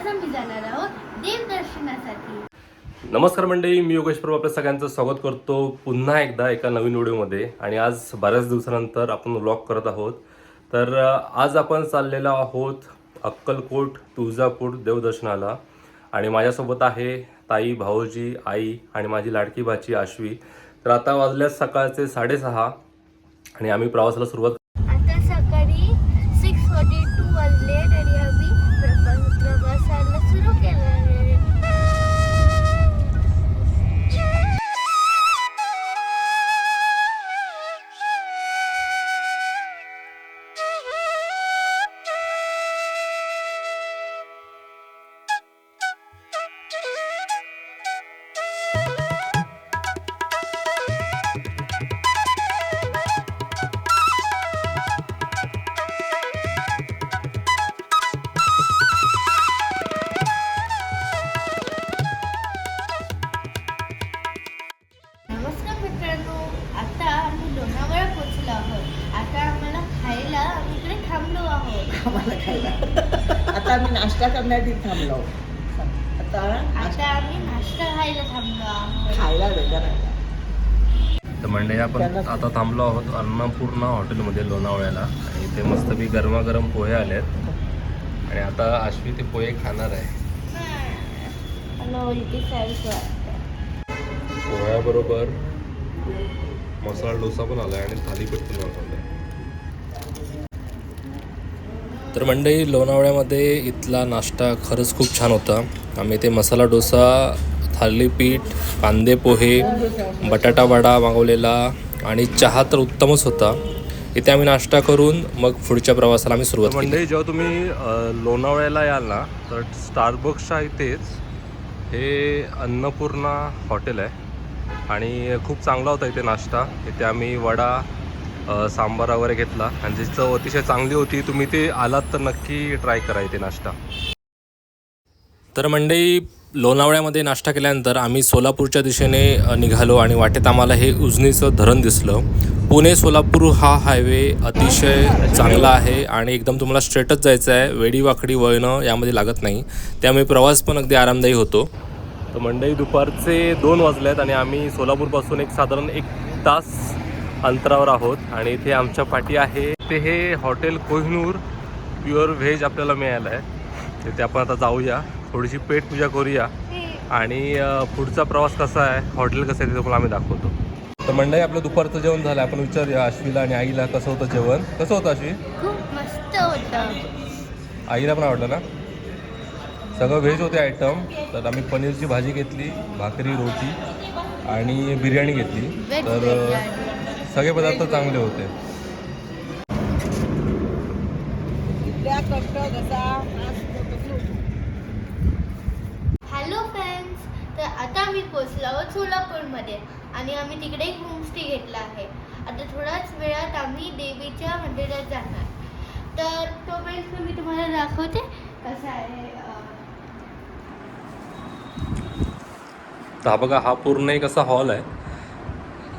आज आम्ही जाणार आहोत देवदर्शनासाठी. नमस्कार मंडळी मी योगेश प्रभू. आपल्या सगळ्यांचं स्वागत करतो पुन्हा एकदा एका नवीन व्हिडिओमध्ये. आणि आज बऱ्याच दिवसानंतर आपण व्लॉग करत आहोत. तर आज आपण चाललेलो आहोत अक्कलकोट तुळजापूर देवदर्शनाला. आणि माझ्यासोबत आहे ताई भाऊजी आई आणि माझी लाडकी भाची आश्वी. तर आता वाजल्या सकाळचे साडेसहा आणि आम्ही प्रवासाला सुरुवात नाश्ता करण्यासाठी थांबलो. आता आता आम्ही नाश्ता खायला थांबलो आहोत. खायला वेगळं नाही तर मंडळी आपण आता थांबलो आहोत अन्नपूर्णा हॉटेलमध्ये लोणावळ्याला. आणि इथे मस्तपैकी गरमागरम पोहे आलेत. आणि आता आश्वी ते पोहे खाणार आहे. पोह्याबरोबर मसाला डोसा पण आलाय आणि थालीपीठ पण बनवलंय तर मंडई लोणावळ्यामध्ये इथला नाश्ता खरंच खूप छान होता. आम्ही ते मसाला डोसा थालीपीठ कांदे पोहे बटाटा वडा मागवलेला आणि चहा तर उत्तमच होता. इथे आम्ही नाश्ता करून मग पुढच्या प्रवासाला आम्ही सुरुवात मंडई जेव्हा तुम्ही लोणावळ्याला याल ना तर स्टारबक्सच्या इथेच हे अन्नपूर्णा हॉटेल आहे. आणि खूप चांगला होता इथे नाश्ता. इथे आम्ही वडा सांबार वगैरे घेतला. आणि त्याची चव अतिशय चांगली होती तुम्ही ते आलात तर नक्की ट्राय करा इथे नाश्ता. तर मंडई लोणावळ्यामध्ये नाश्ता केल्यानंतर आम्ही सोलापूरच्या दिशेने निघालो आणि वाटेत आम्हाला हे उजनीचं धरण दिसलं. पुणे सोलापूर हा हायवे अतिशय चांगला आहे आणि एकदम तुम्हाला स्ट्रेटच जायचं आहे. वेडीवाकडी वळणं यामध्ये लागत नाही. त्यामुळे प्रवास पण अगदी आरामदायी होतो. तर मंडई दुपारचे दोन वाजले आहेत आणि आम्ही सोलापूरपासून एक साधारण एक तास अंतरावर आहोत आणि इथे आमच्या पाठी आहे. ते हे हॉटेल कोहिनूर. प्युअर व्हेज आपल्याला मिळालं आहे तिथे आपण आता जाऊया. थोडीशी पेट पूजा करूया. आणि पुढचा प्रवास कसा आहे? हॉटेल कसं आहे ते तुम्हाला आम्ही दाखवतो. तर मंडळी आपलं दुपारचं जेवण झालं. आपण विचारूया आश्वीला आणि आईला कसं होतं जेवण. कसं होतं मस्त होतं. आईला पण आवडलं ना? सगळं व्हेज होते आयटम तर आम्ही पनीरची भाजी घेतली भाकरी रोटी आणि बिर्याणी घेतली. तर. सगळे पदार्थ चांगले होते. हॅलो फ्रेंड्स तर आता आम्ही पोचलो आहोत सोलापूरमध्ये आणि आम्ही तिकडे एक होमस्टे घेतला आहे. आता थोड्याच वेळात आम्ही देवीच्या मंदिरात जाणार. तर तो वेळेस मी तुम्हाला दाखवते. कसा आहे हा बघा हा पूर्ण एक असा हॉल आहे.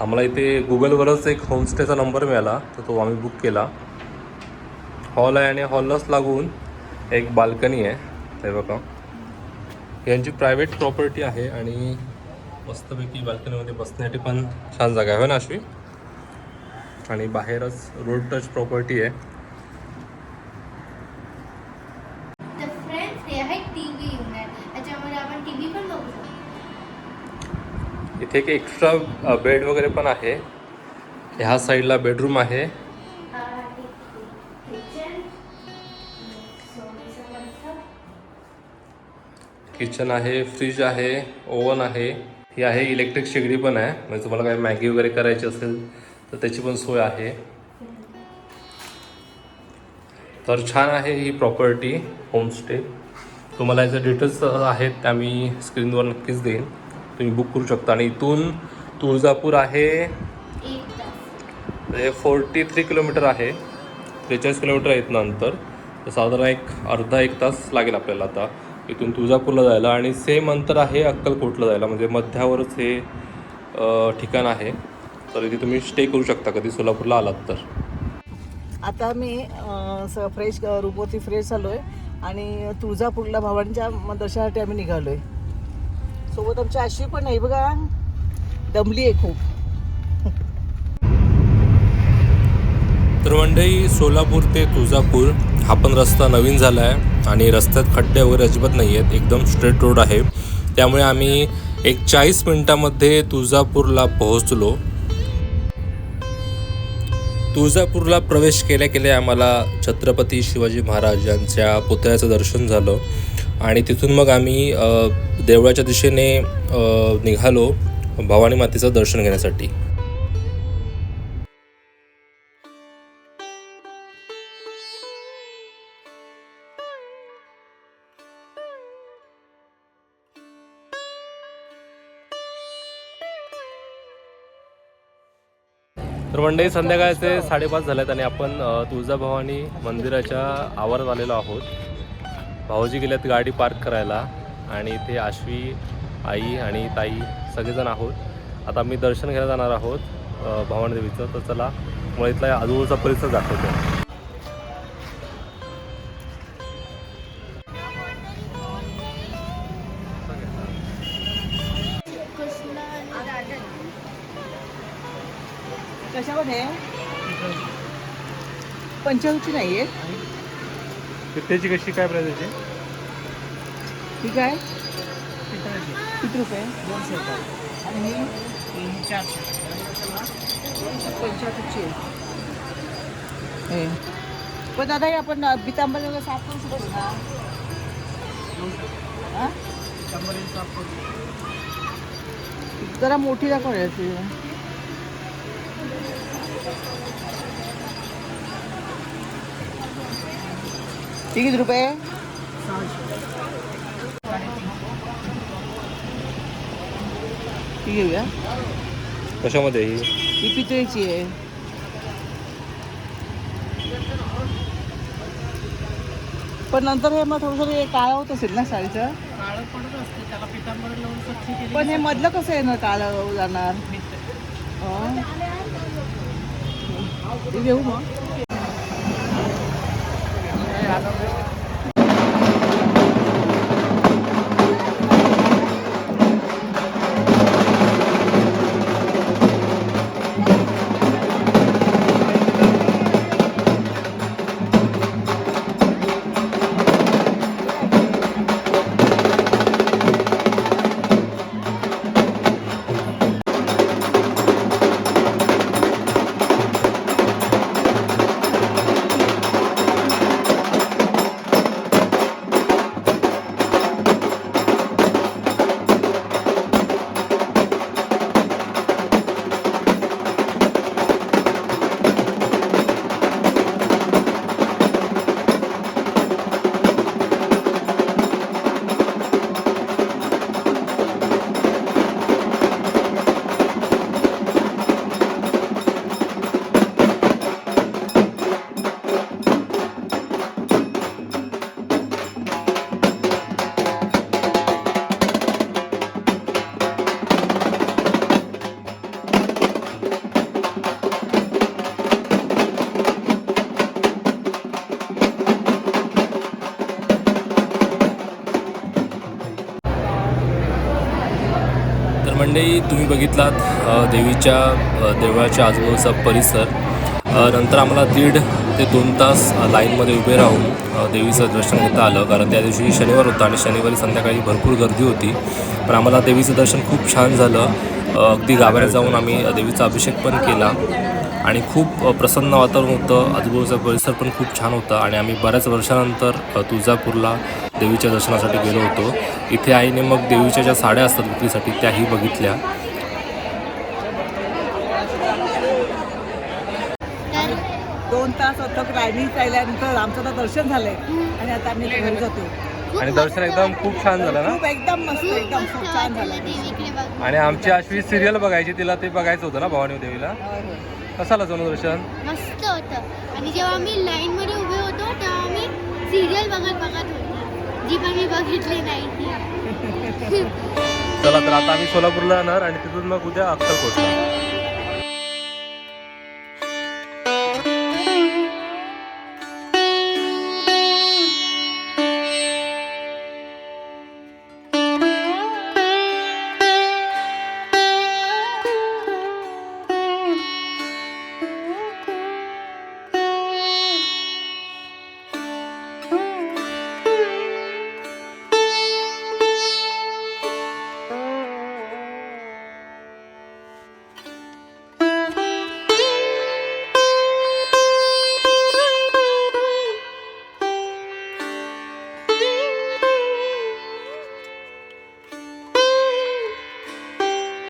आम्हाला इथे गुगलवरच एक होमस्टेचा नंबर मिळाला तर तो आम्ही बुक केला. हॉल आहे आणि हॉललाच लागून एक बाल्कनी आहे. हे बघा. यांची प्रायव्हेट प्रॉपर्टी आहे आणि मस्तपैकी बाल्कनीमध्ये बसण्यासाठी पण छान जागा आहे. हो ना अश्वी आणि बाहेरच रोड टच प्रॉपर्टी आहे तर फ्रेंड्स हे आहे टी व्ही युनिट याच्यामध्ये आपण टी व्ही पण बघू शकतो इथे एक एक्स्ट्रा बेड वगैरे पण आहे. ह्या साईडला बेडरूम आहे. किचन आहे फ्रीज आहे ओव्हन आहे. ही आहे इलेक्ट्रिक शेगडी पण आहे. म्हणजे तुम्हाला काही मॅगी वगैरे करायची असेल तर त्याची पण सोय आहे. तर छान आहे ही प्रॉपर्टी होमस्टे तुम्हाला याचे डिटेल्स आहेत त्या मी स्क्रीनवर नक्कीच देईन. तुम्ही बुक करू शकता. आणि इथून तुळजापूर आहे हे फोर्टी थ्री किलोमीटर आहे. त्रेचाळीस किलोमीटर आहेत नंतर तर साधारण एक अर्धा एक तास लागेल आपल्याला आता इथून तुळजापूरला जायला. आणि सेम अंतर आहे अक्कलकोटला जायला. म्हणजे मध्यावरच हे ठिकाण आहे. तर इथे तुम्ही स्टे करू शकता. कधी सोलापूरला आलात तर. आता मी स फ्रेश रूपवरती फ्रेश झालोय. आणि तुळजापूरला भावांच्या दर्शनासाठी आम्ही आहे सोबत आमची अशी पण आहे. बघा दमली आहे खूप. तर मंडई सोलापूर ते तुळजापूर हा पण रस्ता नवीन झाला आहे आणि रस्त्यात खड्डे वगैरे अजिबात नाही आहेत. एकदम स्ट्रेट रोड आहे. त्यामुळे आम्ही एक चाळीस मिनिटामध्ये तुळजापूरला पोहोचलो. तुळजापूरला प्रवेश केल्या केल्या आम्हाला छत्रपती शिवाजी महाराज यांच्या पुतळ्याचं दर्शन झालं. आणि तिथून मग आम्ही देवळाच्या दिशेने निघालो भवानी मातेचं दर्शन घेण्यासाठी. तर मंडळी संध्याकाळचे साडेपाच झालेत आणि आपण तुळजाभवानी मंदिराच्या आवारात आलेलो आहोत. भाऊजी गेल्यात गाडी पार्क करायला आणि इथे आश्वी आई आणि ताई सगळेजण आहोत. आता मी दर्शन घ्यायला जाणार आहोत भवानदेवीचं तर चला मला इथला आजूबाजूचा परिसर दाखवतो. कशामध्ये? पंचवटी नाही आहे. त्याची कशी काय प्राईज याची ठीक आहे किती रुपये? दोनशे रुपये. आणि ही? चारशे आहे. हे. पण दादा हे आपण बितांबर वगैरे साफ करू शकतो ना हा? जरा मोठी दाखव ती. ती किती रुपये. ती घेऊया. कशामध्ये ही? ही पितळेची आहे. पण नंतर हे मग थोडंसं हे काळं होत असेल ना साडीचं? पण हे मधलं कसं आहे ना काळं जाणार? घेऊ मग. तर तुम्ही बघितलात देवीच्या देवळाच्या आजूबाजूचा परिसर. नंतर आम्हाला दीड ते दोन तास लाईनमध्ये उभे राहून देवीचं दर्शन घेता आलं. कारण त्या दिवशी शनिवार होता आणि शनिवारी संध्याकाळी भरपूर गर्दी होती. पण आम्हाला देवीचं दर्शन खूप छान झालं. अगदी गाभाऱ्यात जाऊन आम्ही देवीचा अभिषेक पण केला. आणि खूप प्रसन्न वातावरण होतं. आजूबाजूचा परिसर पण खूप छान होता आणि आम्ही बऱ्याच वर्षानंतर तुळजापूरला देवीच्या दर्शनासाठी गेलो होतो. इथे आईने मग देवीच्या ज्या साड्या असतात विक्रीसाठी त्याही बघितल्या. तर दोन तास अथक आमचं तर दर्शन झालंय. आणि आता आम्ही घरी जातो. आणि दर्शन एकदम खूप छान झालं ना? खूप एकदम मस्त एकदम खूप छान झालं. आणि आमची अश्वी सिरियल बघायची तिला ते बघायचं होतं ना भवानी देवीला. कसं आलं सोनं दर्शन मस्त होतं. आणि जेव्हा आम्ही लाईन मध्ये उभे होतो तेव्हा आम्ही सिरियल बघत बघत होतो. जी पण मी बघितली नाही ती. चला तर आता आम्ही सोलापूरला जाणार आणि तिथून मग उद्या अक्कलकोटला.